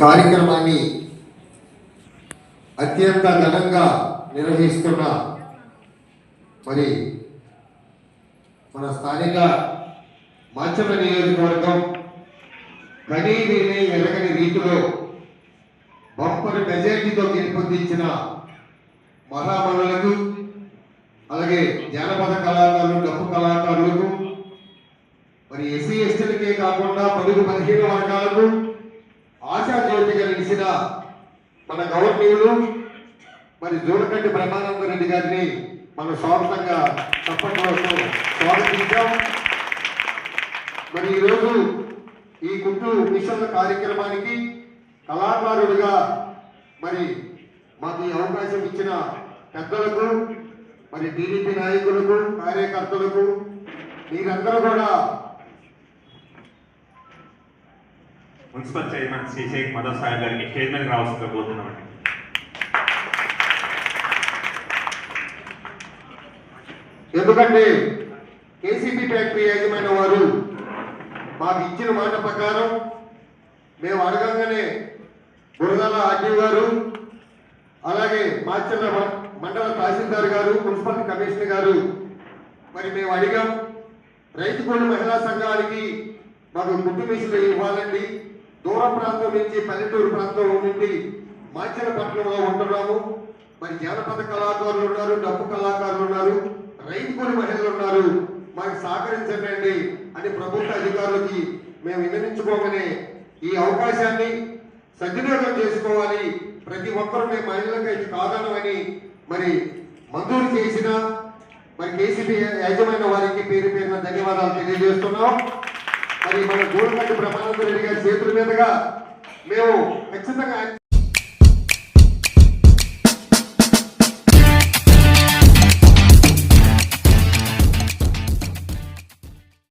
కార్యక్రమాన్ని అత్యంత ఘనంగా నిర్వహిస్తున్న మరి మన స్థానిక మాధ్యమ నియోజకవర్గం కనీ ఎరగని రీతిలో బంపర్ మెజార్టీతో గెలుపొందించిన మహామణులకు అలాగే జానపద కళాకారులు డప్పు కళాకారులకు మరి ఎస్సీ ఎస్టీలకే కాకుండా పలుగు పదిహేను వర్గాలకు మన గౌరవీయులు మరి జూలకంటి బ్రహ్మానంద రెడ్డి గారిని మనం స్వాగతంగా తప్పట్లతో స్వాగతించాం మరి ఈరోజు ఈ కుట్టు మిషన్ల కార్యక్రమానికి కళాకారుడిగా మరి మాకు ఈ అవకాశం ఇచ్చిన పెద్దలకు మరి టీడీపీ నాయకులకు కార్యకర్తలకు మీరందరూ కూడా మున్సిపల్ చైర్మన్ శ్రీ షేక్ మదర్ సాహెబ్ గారికి చైర్మన్ రావాల్సిందిగా కోరుతున్నామండి. ఎందుకంటే కేసీపీ ఫ్యాక్టరీ యాజమాన్య వారు మాకు ఇచ్చిన మాట ప్రకారం మేము అడగంగానే బురదాల ఆర్టీ గారు అలాగే మాచర్ల మండల తహసీల్దార్ గారు మున్సిపల్ కమిషనర్ గారు మరి మేము అడిగాం. రైతు కూలి మహిళా సంఘానికి మాకు గుడ్డు మిషన్లు ఇవ్వాలండి. దూర ప్రాంతం నుంచి పల్లెటూరు ప్రాంతం నుండి మాచర్ల పట్టణంలో ఉంటున్నాము. మరి జానపద కళాకారులు ఉన్నారు డబ్బు కళాకారులు ఉన్నారు రైతు కూలి మహిళలు ఉన్నారు. మాకు సహకరించండి అని ప్రభుత్వ అధికారులకి మేము విన్నవించుకోగానే ఈ అవకాశాన్ని సద్వినియోగం చేసుకోవాలి. ప్రతి ఒక్కరూ మేము మహిళలకు ఇది కాదనమని మరి మంజూరు చేసిన మరి కేసీపీ యాజమాన్య వారికి పేరు పేరున ధన్యవాదాలు తెలియజేస్తున్నాం. మరి మన గోల్డ్ బ్రహ్మానంద రెడ్డి గారి చేతుల మీదుగా మేము ఖచ్చితంగా